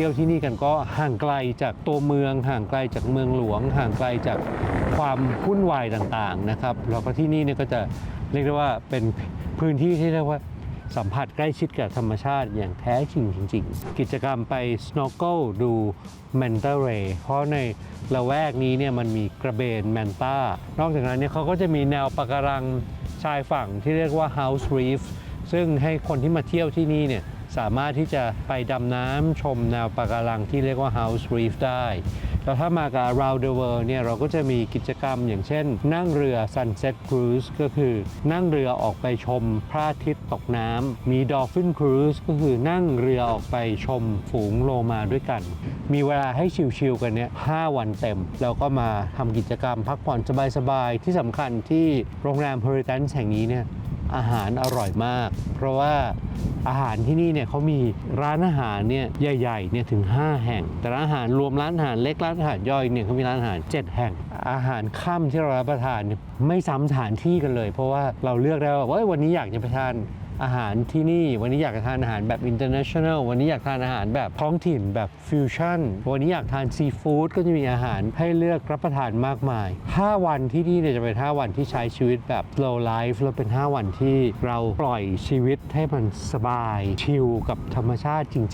ที่ยวที่นี่กันก็ห่างไกลจากตัวเมือง ห่างไกลจากเมืองหลวง ห่างไกลจากความวุ่นวายต่างๆนะครับแล้วก็ที่นี่เนี่ยก็จะเรียกได้ว่าเป็นพื้นที่ที่เรียกว่าสัมผัสใกล้ชิดกับธรรมชาติอย่างแท้จริงจริงๆ กิจกรรมไป snorkel ดู manta ray เพราะในละแวกนี้เนี่ยมันมีกระเบนแมนตานอกจากนั้นเนี่ยเขาก็จะมีแนวปะการังชายฝั่งที่เรียกว่า house reef ซึ่งให้คนที่มาเที่ยวที่นี่เนี่ย สามารถที่จะไปดำน้ำชมแนวปะการังที่เรียกว่า house reef ได้ แล้วถ้ามากับ round the world เนี่ยเราก็จะมีกิจกรรมอย่างเช่น นั่งเรือ sunset cruise ก็คือนั่งเรือออกไปชมพระอาทิตย์ตกน้ำมี dolphin cruise ก็คือนั่งเรือออกไปชมฝูงโลมาด้วยกัน มีเวลาให้ชิลๆกันเนี่ย5วันเต็ม แล้วก็มาทำกิจกรรมพักผ่อนสบายๆ ที่สำคัญที่โรงแรม Heritage แห่งนี้เนี่ย อาหารอร่อยมาก เพราะว่าอาหารที่นี่เนี่ยเขามีร้านอาหารเนี่ยใหญ่ๆเนี่ยถึง 5 แห่ง แต่ร้านอาหารรวมร้านอาหารเล็กร้านอาหารย่อยเนี่ยเขามีร้านอาหาร 7 แห่ง อาหารค่ำที่เรารับประทานไม่ซ้ำสถานที่กันเลย เพราะว่าเราเลือกได้ว่าวันนี้อยากจะไปทาน อาหารที่นี่ วันนี้อยากทานอาหารแบบ international วันนี้อยากทานอาหารแบบท้องถิ่นแบบฟิวชั่น วันนี้อยากทานซีฟู้ดก็จะมีอาหารให้เลือกรับประทานมากมาย 5 วันที่นี่เนี่ยจะเป็น 5 วันที่ใช้ชีวิตแบบ slow life แล้วเป็น 5 วันที่เราปล่อยชีวิตให้มันสบาย ชิลกับธรรมชาติจริง